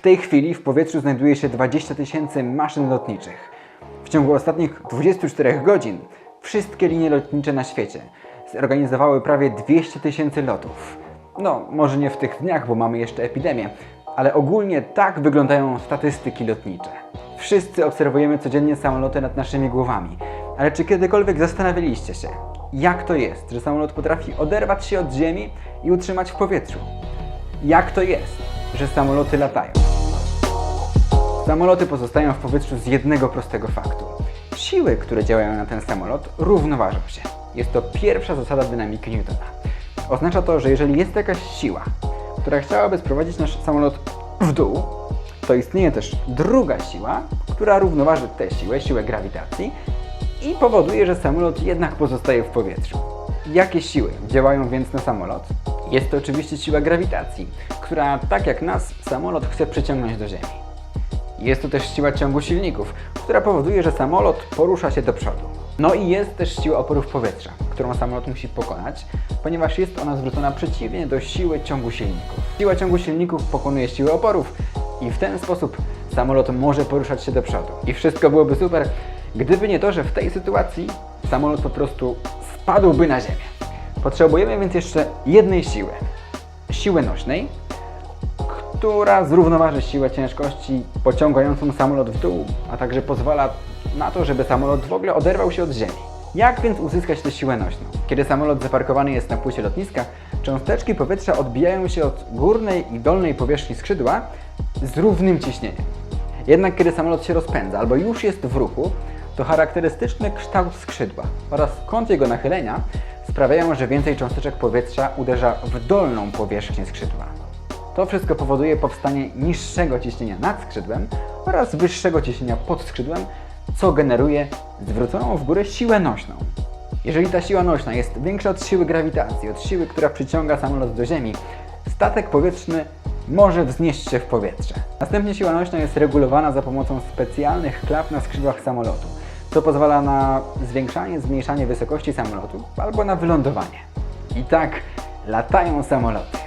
W tej chwili w powietrzu znajduje się 20 tysięcy maszyn lotniczych. W ciągu ostatnich 24 godzin wszystkie linie lotnicze na świecie zorganizowały prawie 200 tysięcy lotów. No, może nie w tych dniach, bo mamy jeszcze epidemię, ale ogólnie tak wyglądają statystyki lotnicze. Wszyscy obserwujemy codziennie samoloty nad naszymi głowami, ale czy kiedykolwiek zastanawialiście się, jak to jest, że samolot potrafi oderwać się od ziemi i utrzymać w powietrzu? Jak to jest, że samoloty latają? Samoloty pozostają w powietrzu z jednego prostego faktu. Siły, które działają na ten samolot, równoważą się. Jest to pierwsza zasada dynamiki Newtona. Oznacza to, że jeżeli jest jakaś siła, która chciałaby sprowadzić nasz samolot w dół, to istnieje też druga siła, która równoważy tę siłę, siłę grawitacji i powoduje, że samolot jednak pozostaje w powietrzu. Jakie siły działają więc na samolot? Jest to oczywiście siła grawitacji, która tak jak nas, samolot chce przyciągnąć do Ziemi. Jest to też siła ciągu silników, która powoduje, że samolot porusza się do przodu. No i jest też siła oporów powietrza, którą samolot musi pokonać, ponieważ jest ona zwrócona przeciwnie do siły ciągu silników. Siła ciągu silników pokonuje siłę oporów i w ten sposób samolot może poruszać się do przodu. I wszystko byłoby super, gdyby nie to, że w tej sytuacji samolot po prostu spadłby na ziemię. Potrzebujemy więc jeszcze jednej siły. Siły nośnej, która zrównoważy siłę ciężkości pociągającą samolot w dół, a także pozwala na to, żeby samolot w ogóle oderwał się od ziemi. Jak więc uzyskać tę siłę nośną? Kiedy samolot zaparkowany jest na płycie lotniska, cząsteczki powietrza odbijają się od górnej i dolnej powierzchni skrzydła z równym ciśnieniem. Jednak kiedy samolot się rozpędza albo już jest w ruchu, to charakterystyczny kształt skrzydła oraz kąt jego nachylenia sprawiają, że więcej cząsteczek powietrza uderza w dolną powierzchnię skrzydła. To wszystko powoduje powstanie niższego ciśnienia nad skrzydłem oraz wyższego ciśnienia pod skrzydłem, co generuje zwróconą w górę siłę nośną. Jeżeli ta siła nośna jest większa od siły grawitacji, od siły, która przyciąga samolot do Ziemi, statek powietrzny może wznieść się w powietrze. Następnie siła nośna jest regulowana za pomocą specjalnych klap na skrzydłach samolotu, co pozwala na zwiększanie, zmniejszanie wysokości samolotu albo na wylądowanie. I tak latają samoloty.